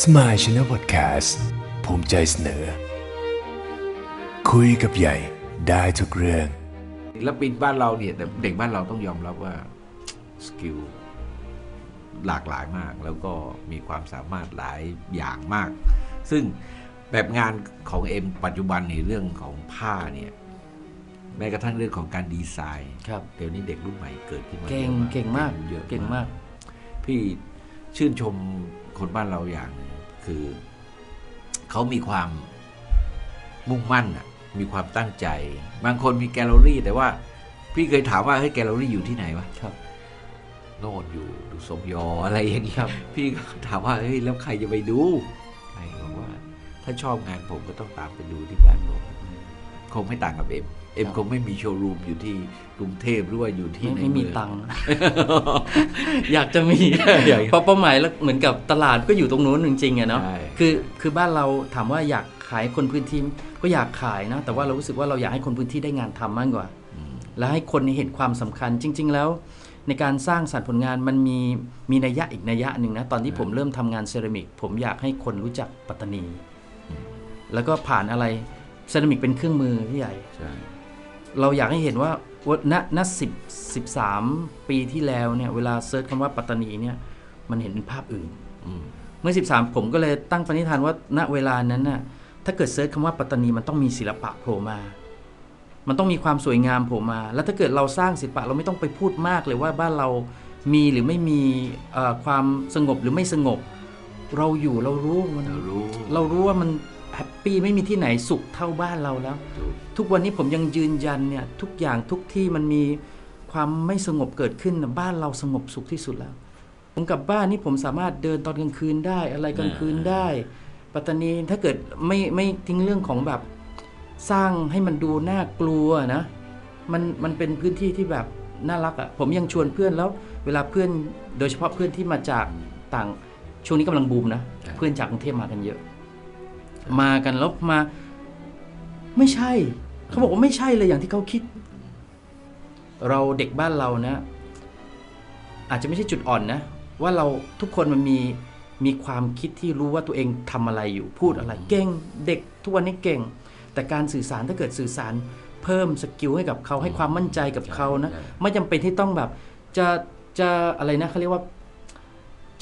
สมายชนะพอดแคสต์ภูมิใจเสนอ คุยกับใหญ่ได้ทุกเรื่องศิลปินบ้านเราเนี่ยแต่เด็กบ้านเราต้องยอมรับว่าสกิลหลากหลายมาก แล้วก็มีความสามารถหลายอย่างมาก ซึ่งแบบงานของเอ็มปัจจุบันในเรื่องของผ้าเนี่ยแม้กระทั่งเรื่องของการดีไซน์ครับเดี๋ยวนี้เด็กรุ่นใหม่เกิดขึ้นมาเก่งยอะเก่งมากเยอะเก่งมาก พี่ชื่นชมคนบ้านเราอย่างหนึ่ง คือเขามีความมุ่งมั่นอะมีความตั้งใจ บางคนมีแกลเลอรี่ แต่ว่าพี่เคยถามว่าเฮ้ยแกลเลอรี่อยู่ที่ไหนวะครับโน่นอยู่ดูสมยออะไรอย่างเงี้ยครับ พี่ก็ถามว่าเฮ้ยแล้วใครจะไปดูใครบอกว่า ถ้าชอบงานผมก็ต้องตามไปดูที่บ้านผมคงไม่ต่างกับเอ็ม เอ็มครับคงไม่มีโชว์รูมอยู่ที่กรุงเทพหรือว่าอยู่ที่ไม่ในไม่มีเองตังค์อยากจะมีเพราะเป้าหมายแล้วเหมือนกับตลาดก็อยู่ตรงนู้นจริงๆอะเนาะใช่คือคือบ้านเราถามว่าอยากขายคนพื้นที่ก็อยากขายนะ แต่ว่าเรารู้สึกว่าเราอยากให้คนพื้นที่ได้งานทำมากกว่า และให้คนเห็นความสำคัญจริง ๆ แล้ว ในการสร้างสรรค์ผลงานมันมีมีนัยยะอีกนัยยะหนึ่งนะตอนที่ผมเริ่มทำงานเซรามิก ผมอยากให้คนรู้จักปัตตานี แล้วก็ผ่านอะไรเซรามิกเป็นเครื่องมือพี่ใหญ่ใช่ เราอยากให้เห็นว่าว่าณณสิบสิบสามปีที่แล้วเนี่ยเวลาเซิร์ชคำว่าปัตตานีเนี่ยมันเห็นเป็นภาพอื่นอืมเมื่อ 13 ผมก็เลยตั้งปณิธานว่าณเวลานั้นน่ะถ้าเกิดเซิร์ชคำว่าปัตตานีมันต้องมีศิลปะโผล่มา มันต้องมีความสวยงามโผล่มา แล้วถ้าเกิดเราสร้างศิลปะเราไม่ต้องไปพูดมากเลยว่าบ้านเรามีหรือไม่มีเอ่อความสงบหรือไม่สงบ เราอยู่เรารู้มันเรารู้ เรารู้ว่ามัน แฮปปี้ไม่มีที่ไหนสุขเท่าบ้านเราแล้วถูกทุกวันนี้ผมยังยืนยันเนี่ยทุกอย่างทุกที่มันมีความไม่สงบเกิดขึ้นนะบ้านเราสงบสุขที่สุดแล้ว ผมกลับบ้านนี่ผมสามารถเดินตอนกลางคืนได้ อะไรกลางคืนได้ ปัตตานีถ้าเกิดไม่ไม่ทิ้งเรื่องของแบบสร้างให้มันดูน่ากลัวนะมันมันเป็นพื้นที่ที่แบบน่ารักอะ่ะผมยังชวนเพื่อนแล้ว เวลาเพื่อนโดยเฉพาะเพื่อนที่มาจากต่างช่วงนี้กำลังบูมนะครับเพื่อนจากกรุงเทพมากันเยอะ มากันแล้วมา ไม่ใช่ เขาบอกว่าไม่ใช่เลยอย่างที่เขาคิด เราเด็กบ้านเรานะ อาจจะไม่ใช่จุดอ่อนนะ ว่าเราทุกคนมันมีมีความคิดที่รู้ว่าตัวเองทำอะไรอยู่พูดอะไรเก่งเด็กทุกวันนี้เก่ง แต่การสื่อสารถ้าเกิดสื่อสารเพิ่มสกิลให้กับเขาให้ความมั่นใจกับเขานะ ไม่จำเป็นที่ต้องแบบจะจะอะไรนะเขาเรียกว่า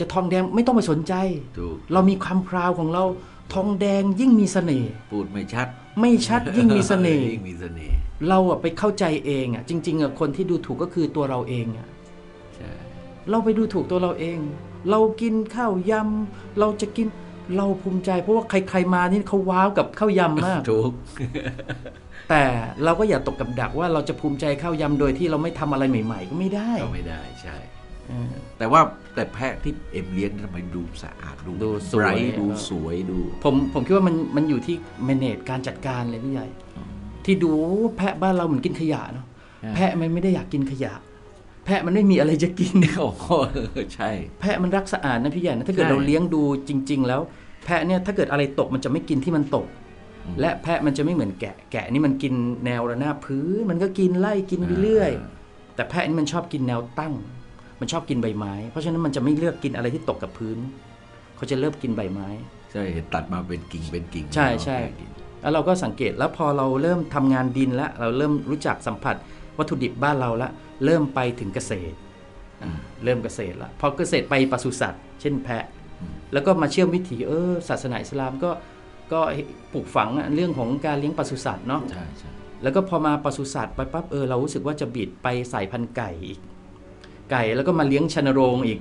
จะทองแดงไม่ต้องไปสนใจ ถูกเรามีความพราวของเราทองแดงยิ่งมีเสน่ห์พูดไม่ชัด ไม่ชัดยิ่งมีเสน่ห์ยิ่งมีเสน่ห์เราอะไปเข้าใจเองอะจริงๆอะคนที่ดูถูกก็คือตัวเราเองอะใช่เราไปดูถูกตัวเราเอง เรากินข้าวยำเราจะกินเราภูมิใจ เพราะว่าใครๆมานี่เขาว้าวกับข้าวยำมากถูกแต่เราก็อย่าตกกับดักว่าเราจะภูมิใจข้าวยำโดยที่เราไม่ทำอะไรใหม่ ๆ ก็ไม่ได้ก็ไม่ได้ใช่เออ แต่ว่าแต่แพะที่เอ็มเลี้ยงทำไมดูสะอาดดูดูสวยไบรท์ดูเออสวยดู ผมผมคิดว่ามันมันอยู่ที่ manage การจัดการเลยพี่ใหญ่ ที่ดูแพะบ้านเราเหมือนกินขยะเนาะอ่าแพะมันไม่ได้อยากกินขยะ แพะมันไม่มีอะไรจะกินโอ้โหใช่ แพะมันรักสะอาดนะพี่ใหญ่นะถ้าเกิดใช่เราเลี้ยงดูจริง ๆ แล้ว แพะเนี่ยถ้าเกิดอะไรตกมันจะไม่กินที่มันตกอืมและแพะมันจะไม่เหมือนแกะ แกะนี่มันกินแนวระนาบพื้น มันก็กินไล่กินไปเรื่อยอ่าแต่แพะนี่มันชอบกินแนวตั้ง มันชอบกินใบไม้ เพราะฉะนั้นมันจะไม่เลือกกินอะไรที่ตกกับพื้น เขาจะเริ่มกินใบไม้ ใช่เห็นตัดมาเป็นกิ่งเป็นกิ่งใช่ใช่แพะกินแล้วเราก็สังเกตแล้วพอเราเริ่มทำงานดินแล้วเราเริ่มรู้จักสัมผัสวัตถุดิบบ้านเราแล้วเริ่มไปถึงเกษตรอ่าเริ่มเกษตรแล้วพอเกษตรไปปศุสัตว์ เช่นแพะ แล้วก็มาเชื่อมวิถีเออศาสนาอิสลามก็ก็ปลูกฝังอะเรื่องของการเลี้ยงปศุสัตว์เนาะใช่ใช่แล้วก็พอมาปศุสัตว์ไปปั๊บเออเรารู้สึกว่าจะบิดไปสายพันธุ์ไก่อีก ไก่แล้วก็มาเลี้ยงชนโรงอีก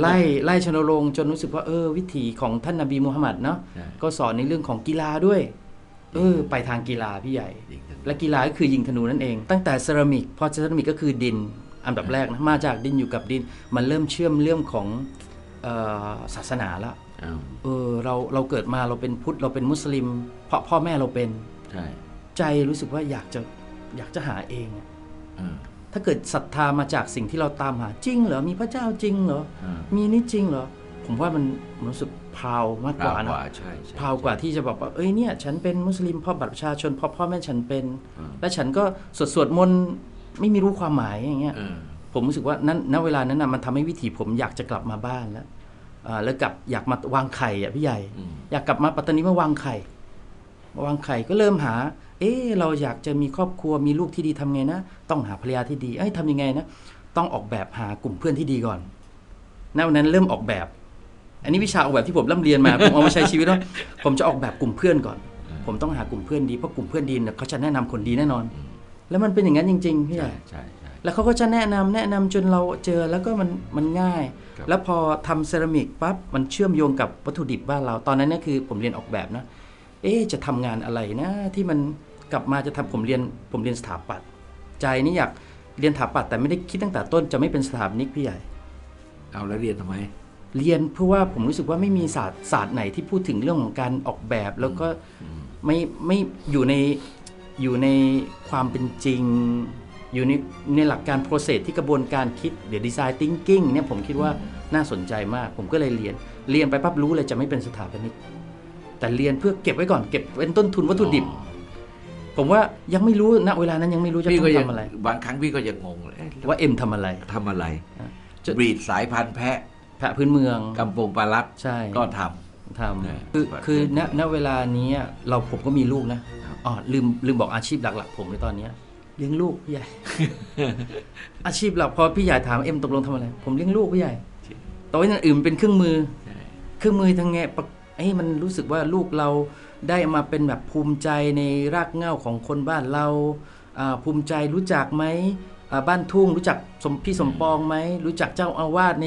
ไล่ไล่ชนโรงจนรู้สึกว่าเออ วิถีของท่านนบีมูฮัมหมัดเนาะใช่ก็สอนในเรื่องของกีฬาด้วย เออ ไปทางกีฬาพี่ใหญ่อีกหนึ่งและกีฬาก็คือยิงธนูนั่นเอง ตั้งแต่เซรามิกพอเซรามิกก็คือดิน อันดับแรกนะมาจากดินอยู่กับดิน มันเริ่มเชื่อมเรื่องของเออศาสนาละอ้าวเออเราเราเกิดมาเราเป็นพุทธเราเป็นมุสลิม เพราะพ่อแม่เราเป็นใช่ใจรู้สึกว่าอยากจะอยากจะหาเองอะอ่า ถ้าเกิดศรัทธามาจากสิ่งที่เราตามหาจริงเหรอมีพระเจ้าจริงเหรออ่ามีนี่จริงเหรอผมว่ามันมันรู้สึกพราวมากกว่าราวนะกว่าใช่ใช่พราวกว่าที่จะบอกว่าเอ้ยเนี่ยฉันเป็นมุสลิมเพ่อบัตรประชาชนเพ่อพ่อแม่ฉันเป็นอ่าและฉันก็สวดสวดมนต์ไม่มีรู้ความหมายอย่างเงี้ยเออผมรู้สึกว่านั้นณเวลานั้นนะมันทำให้วิถีผมอยากจะกลับมาบ้านแล้วอ่าแล้วกลับอยากมาวางไข่อะพี่ใหญ่อืมอยากกลับมาปัตตานีมาวางไข่มาวางไข่ก็เริ่มหา เอ๊ะเราอยากจะมีครอบครัวมีลูกที่ดีทำไงนะ ต้องหาภรรยาที่ดีเอ้ยทำยังไงนะ ต้องออกแบบหากลุ่มเพื่อนที่ดีก่อนณวันนั้นเริ่มออกแบบ อันนี้วิชาออกแบบที่ผมร่ำเรียนมา ผมเอามาใช้ชีวิตแล้วผมจะออกแบบกลุ่มเพื่อนก่อน ผมต้องหากลุ่มเพื่อนดีเพราะกลุ่มเพื่อนดีเนี่ยเขาจะแนะนำคนดีแน่นอน แล้วมันเป็นอย่างนั้นจริงๆพี่ใหใช่ญ่ใช่ใช่แล้วเขาก็จะแนะนำแนะนำจนเราเจอแล้วก็มันมันง่ายครับแล้วพอทำเซรามิกปั๊บมันเชื่อมโยงกับวัตถุดิบบ้านเราตอนนั้นเนี่ยคือผมเรียนออกแบบนะ เอ๊ะจะทำงานอะไรนะที่มัน กลับมาจะทำผมเรียนผมเรียนสถาปัตย์ใจนี่อยากเรียนสถาปัตย์แต่ไม่ได้คิดตั้งแต่ต้นจะไม่เป็นสถาปนิกพี่ใหญ่ เอาแล้วเรียนทำไม เรียนเพราะว่าผมรู้สึกว่าไม่มีศาสตร์ศาสตร์ไหนที่พูดถึงเรื่องของการออกแบบแล้วก็ไม่ไม่อยู่ในอยู่ในความเป็นจริง อยู่ในในหลักการ process ที่กระบวนการคิดเดี๋ยว design thinking เนี่ยผมคิดว่าน่าสนใจมาก ผมก็เลยเรียน เรียนไปปั๊บรู้เลยจะไม่เป็นสถาปนิกแต่เรียนเพื่อเก็บไว้ก่อนเก็บเป็นต้นทุนวัตถุดิบ ผมว่ายังไม่รู้ณเวลานั้นยังไม่รู้จะพี่ต้อก็งยังทำอะไร บางครั้งพี่ก็ยังงงเลยเอ๊ะว่าเอ็มทำอะไร ทำอะไรจะบรีดสายพันธุ์แพะแผะพื้นเมืองกำปงปลาลัดใช่ก็ททเนี่ยำคือแบบคือณณเวลานี้เราผมก็มีลูกนะครับอ๋อลืมลืมบอกอาชีพหลัก ๆ ผมในตอนเนี้ยเลี้ยงลูกพี่ใหญ่ อาชีพหลักพอพี่ใหญ่ถามเอ็มตกลงทำอะไร ผมเลี้ยงลูกพี่ใหญ่แตัวอย่างอื่นเป็นเครื่องมือำใช่ เครื่องมือทางไงปะไอ้ยมันรู้สึกว่าลูกเรา ได้มาเป็นแบบภูมิใจในรากเหง้าของคนบ้านเราอ่าภูมิใจรู้จักไหมอ่าบ้านทุ่งรู้จักสมพี่สมปองไหมรู้จักเจ้าอาวาสใน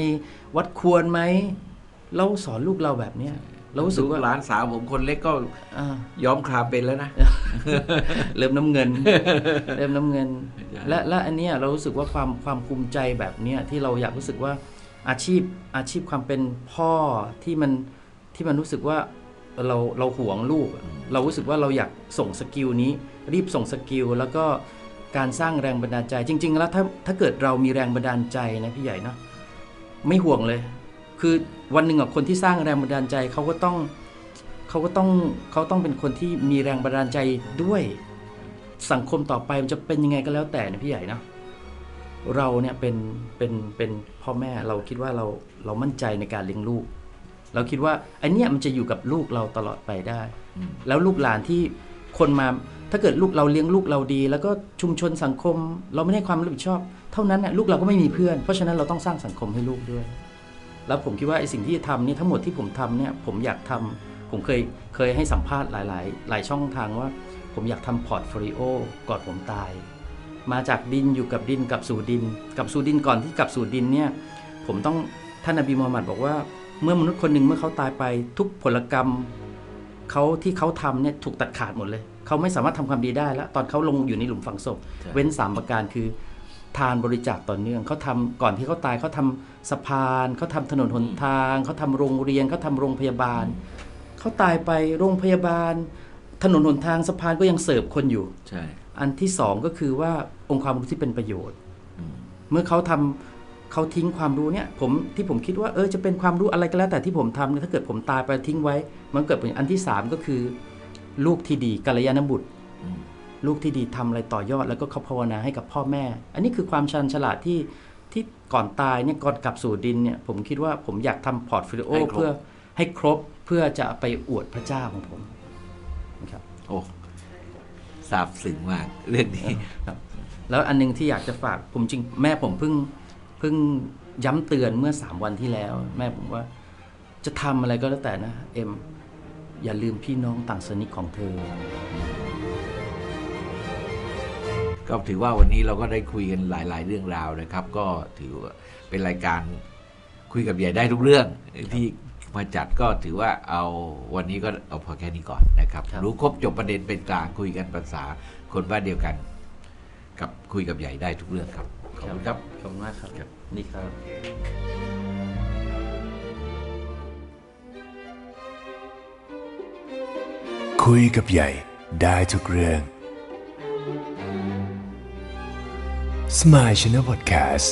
วัดควรไหมเราสอนลูกเราแบบเนี้ยเรารู้สึกว่าหลานสาวผมคนเล็กก็อ่าย้อมครามเป็นแล้วนะ เริ่มน้ำเงิน เริ่มน้ำเงินใช่และและอันเนี้ยเรารู้สึกว่าความความภูมิใจแบบเนี้ยที่เราอยากรู้สึกว่าอาชีพอาชีพความเป็นพ่อที่มันที่มันรู้สึกว่า เราเราหวงลูกอะเรารู้สึกว่าเราอยากส่งสกิลนี้ รีบส่งสกิลแล้วก็การสร้างแรงบันดาลใจ จริง ๆ แล้วถ้าถ้าเกิดเรามีแรงบันดาลใจนะพี่ใหญ่เนาะไม่ห่วงเลย คือวันหนึ่งอะคนที่สร้างแรงบันดาลใจเขาก็ต้องเขาก็ต้องเขาต้องเป็นคนที่มีแรงบันดาลใจด้วยสังคมต่อไปมันจะเป็นยังไงก็แล้วแต่นะพี่ใหญ่เนาะเราเนี่ยเป็นเป็นเป็นพ่อแม่เราคิดว่าเราเรามั่นใจในการเลี้ยงลูก เราคิดว่าอันเนี้ยมันจะอยู่กับลูกเราตลอดไปได้ แล้วลูกหลานที่คนมาถ้าเกิดลูกเราเลี้ยงลูกเราดี แล้วก็ชุมชนสังคม เราไม่ได้ความรับผิดชอบ เท่านั้นน่ะลูกเราก็ไม่มีเพื่อน เพราะฉะนั้นเราต้องสร้างสังคมให้ลูกด้วย แล้วผมคิดว่าไอ้สิ่งที่จะทำนี่ทั้งหมดที่ผมทำเนี่ยผมอยากทำผมเคยเคยให้สัมภาษณ์หลาย ๆ หลายช่องทางว่า ผมอยากทำพอร์ตโฟลิโอก่อนผมตาย มาจากดินอยู่กับดินกลับสู่ดินกลับสู่ดินก่อนที่กลับสู่ดินเนี่ยผมต้องท่านนบีมูฮัมหมัดบอกว่า เมื่อมนุษย์คนหนึ่งเมื่อเขาตายไปทุกผลกรรมเขาที่เขาทำเนี่ยถูกตัดขาดหมดเลย เขาไม่สามารถทำความดีได้แล้ว ตอนเขาลงอยู่ในหลุมฝังศพใช่เว้นสามประการคือ ทานบริจาคต่อเนื่องเขาทำก่อนที่เขาตายเขาทำสะพานเขาทำถนนหนทางเขาทำโรงเรียนเขาทำโรงพยาบาลเขาตายไปโรงพยาบาล ถนนหนทางสะพานก็ยังเสิร์ฟคนอยู่ใช่อันที่สองก็คือว่าองค์ความรู้ที่เป็นประโยชน์อืมเมื่อเขาทำ เขาทิ้งความรู้เนี่ยผมที่ผมคิดว่าเออจะเป็นความรู้อะไรก็แล้วแต่ที่ผมทำเนี่ยถ้าเกิดผมตายไปทิ้งไว้ มันเกิดเป็นอันที่สามก็คือ ลูกที่ดีกัลยาณบุตรอืมลูกที่ดีทำอะไรต่อยอด แล้วก็เขาภาวนาให้กับพ่อแม่ อันนี้คือความชันฉลาดที่ที่ก่อนตายเนี่ยก่อนกลับสู่ดินเนี่ยผมคิดว่าผมอยากทำพอร์ตโฟลิโอเพื่อให้ครบเพื่อจะไปอวดพระเจ้าของผมนะครับโอ้ซาบซึ้งมากเรื่องนี้ครับแล้วอันหนึงที่อยากจะฝากผมจริงแม่ผมเพิ่งเพิ่งย้ำเตือนเมื่อสามวันที่แล้ว แม่ผมว่าจะทำอะไรก็แล้วแต่นะ เอ็ม อย่าลืมพี่น้องต่างสนิทของเธอ ก็ถือว่าวันนี้เราก็ได้คุยกันหลาย ๆ เรื่องราวนะครับ ก็ถือว่าเป็นรายการคุยกับใหญ่ได้ทุกเรื่องที่มาจัดก็ถือว่าเอาวันนี้ก็เอาพอแค่นี้ก่อนนะครับครับรู้ครบจบประเด็นเป็นกลางคุยกันภาษาคนบ้านเดียวกัน กับคุยกับใหญ่ได้ทุกเรื่องครับ ขอบคุณครับ ขอบคุณมากครับ นี่ครับคุยกับใหญ่ได้ทุกเรื่อง Smile Channel Podcast